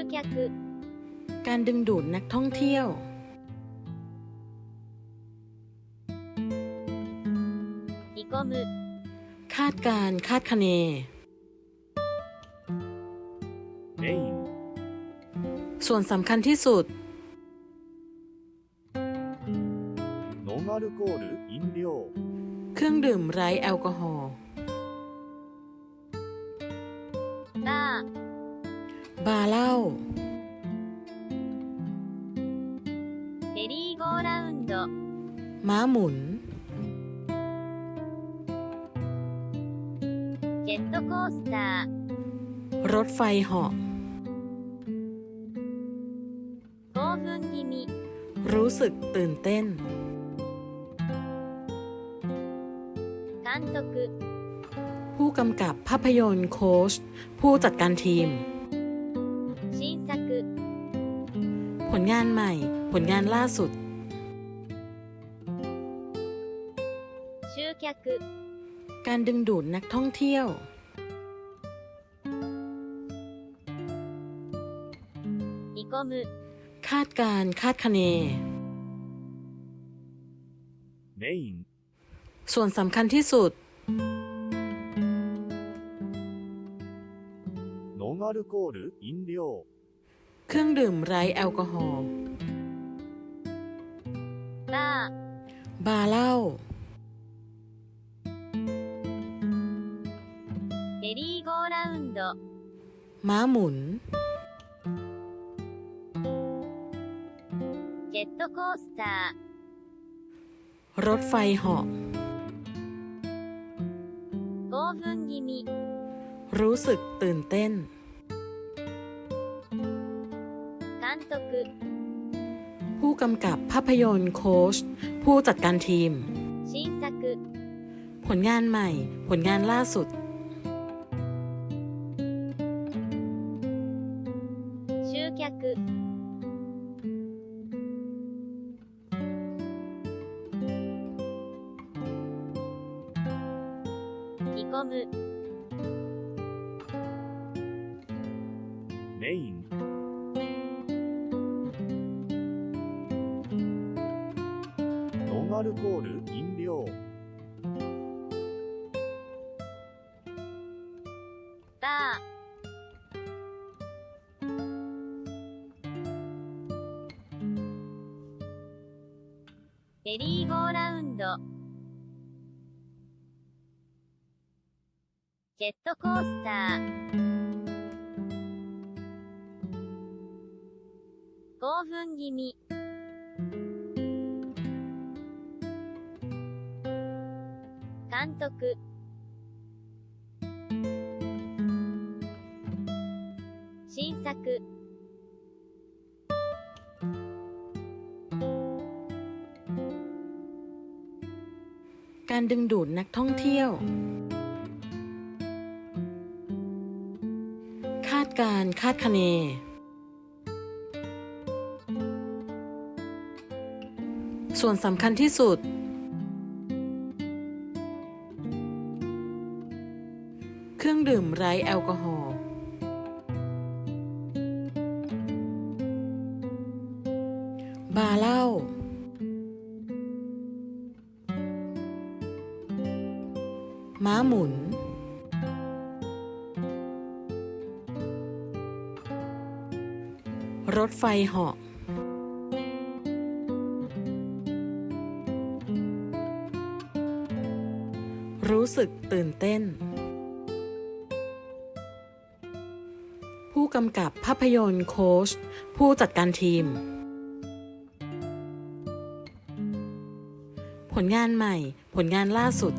客 การดึงดูดนักท่องเที่ยว 見込む คาดการณ์คาดคะเน メイン ส่วนสำคัญที่สุด ノンアルコール飲料 เครื่องดื่มไร้แอลกอฮอล์ บาเล้าเมรีโกราวนด์ม้าหมุน เจตโตโคสเตอร์รถไฟเหาะโกฟนกิมิรู้สึกตื่นเต้นผู้กำกับภาพยนตร์โค้ชผู้จัดการทีม ผลงานใหม่ ผลงานล่าสุด 集客 การดึงดูดนักท่องเที่ยว 見込む คาดการณ์คาดคะเน メイン ส่วนสำคัญที่สุด ノンアルコール飲料 เครื่องดื่มไร้แอลกอฮอล์หน้าบาร์เหล้าเมรีโกลาวนดม้าหมุน เจตโตโคสเตอร์รถไฟเหาะ興奮มิรู้สึกตื่นเต้น 監督 ผู้กำกับภาพยนตร์โค้ช ผู้จัดการทีม 新作 ผลงานใหม่ ผลงานล่าสุด 集客見込むメイン ノンアルコール飲料。バーメリーゴーラウンド。ジェットコースター。興奮気味。監督新作 การดึงดูดนักท่องเที่ยว คาดการณ์คาดคะเน ส่วนสำคัญที่สุด เครื่องดื่มไร้แอลกอฮอล์บาร์เหล้าม้าหมุน รถไฟเหาะ รู้สึกตื่นเต้น ผู้กำกับภาพยนตร์โค้ชผู้จัดการทีม ผลงานใหม่ ผลงานล่าสุด